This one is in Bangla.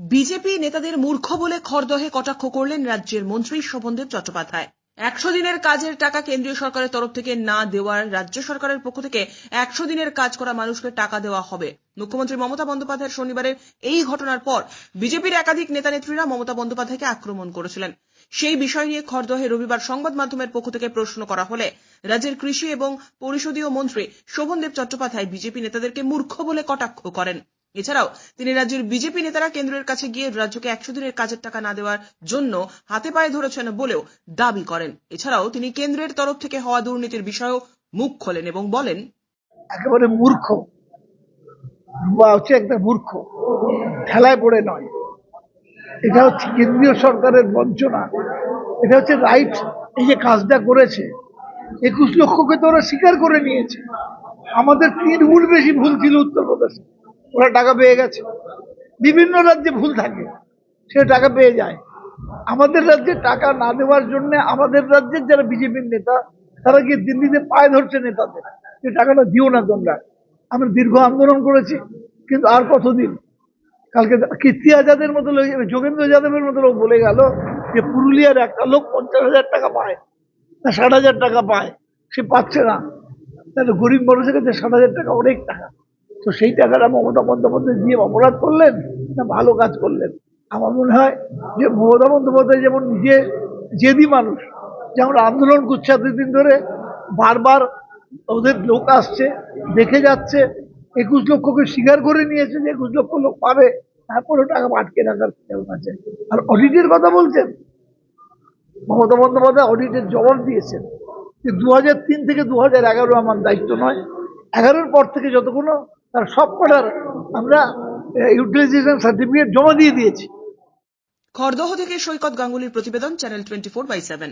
বিজেপি নেতাদের মূর্খ বলে খরদহে কটাক্ষ করলেন রাজ্যের মন্ত্রী শোভনদেব চট্টোপাধ্যায়। একশো দিনের কাজের টাকা কেন্দ্রীয় সরকারের তরফ থেকে না দেওয়ার রাজ্য সরকারের পক্ষ থেকে একশো দিনের কাজ করা মানুষকে টাকা দেওয়া হবে। মুখ্যমন্ত্রী মমতা বন্দ্যোপাধ্যায়ের শনিবারের এই ঘটনার পর বিজেপির একাধিক নেতা নেত্রীরা মমতা বন্দ্যোপাধ্যায়কে আক্রমণ করেছিলেন। সেই বিষয় নিয়ে খরদহে রবিবার সংবাদ মাধ্যমের পক্ষ থেকে প্রশ্ন করা হলে রাজ্যের কৃষি এবং পরিষদীয় মন্ত্রী শোভনদেব চট্টোপাধ্যায় বিজেপি নেতাদেরকে মূর্খ বলে কটাক্ষ করেন। এছাড়াও, তিনি রাজ্যের বিজেপি নেতারা কেন্দ্রের কাছে গিয়ে রাজ্যকে একশো দিনের কাজের টাকা না দেওয়ার জন্য হাতে পায়ে ধরেছেন বলেও দাবি করেন। এছাড়াও, তিনি কেন্দ্রের তরফ থেকে হওয়া দুর্নীতির বিষয়েও মুখ খোলেন এবং বলেন, একেবারে মূর্খ। বা হচ্ছে একটা মূর্খ। ঠেলায় পড়ে নয়। এটা হচ্ছে কেন্দ্রীয় সরকারের বঞ্চনা। এটা হচ্ছে রাইট এই যে কাজটা করেছে। একুশ লক্ষকে তো ওরা স্বীকার করে নিয়েছে। আমাদের তিন গুণ বেশি ভুল ছিল উত্তরপ্রদেশে। ওরা টাকা পেয়ে গেছে। বিভিন্ন রাজ্যে ভুল থাকে, সে টাকা পেয়ে যায়। আমাদের রাজ্যে টাকা না দেওয়ার জন্য আমাদের রাজ্যের যারা বিজেপির নেতা, তারা গিয়ে দিল্লিতে পায়ে ধরছে নেতাদের। যে টাকাটা দিও না তোমরা। আমরা দীর্ঘ আন্দোলন করেছি, কিন্তু আর কতদিন? কালকে কীর্তি আজাদের মতো যোগেন্দ্র যাদবের মতো লোক বলে গেল যে পুরুলিয়ার একটা লোক পঞ্চাশ হাজার টাকা পায়, না ষাট হাজার টাকা পায়, সে পাচ্ছে না। তাহলে গরিব মানুষের কাছে ষাট হাজার টাকা অনেক টাকা। তো সেই টাকাটা মমতা বন্দ্যোপাধ্যায় দিয়ে অপরাধ করলেন না ভালো কাজ করলেন? আমার মনে হয় যে মমতা বন্দ্যোপাধ্যায় যেমন নিজে জেদি মানুষ যেমন আন্দোলন করছে এতদিন ধরে, বারবার ওদের লোক আসছে, দেখে যাচ্ছে, একুশ লক্ষকে স্বীকার করে নিয়েছে যে একুশ লক্ষ লোক পাবে তারপরে টাকা আটকে রাখার কেমন আছে। আর অডিটের কথা বলছেন? মমতা বন্দ্যোপাধ্যায় অডিটের জবাব দিয়েছেন যে দু থেকে দু হাজার এগারো আমার দায়িত্ব নয়। এগারোর পর থেকে যতগুলো তার সব কটার আমরা ইউটিলাইজেশন সার্টিফিকেট জমা দিয়ে দিয়েছি। খরদহ থেকে সৈকত গাঙ্গুলির প্রতিবেদন channel twenty four by seven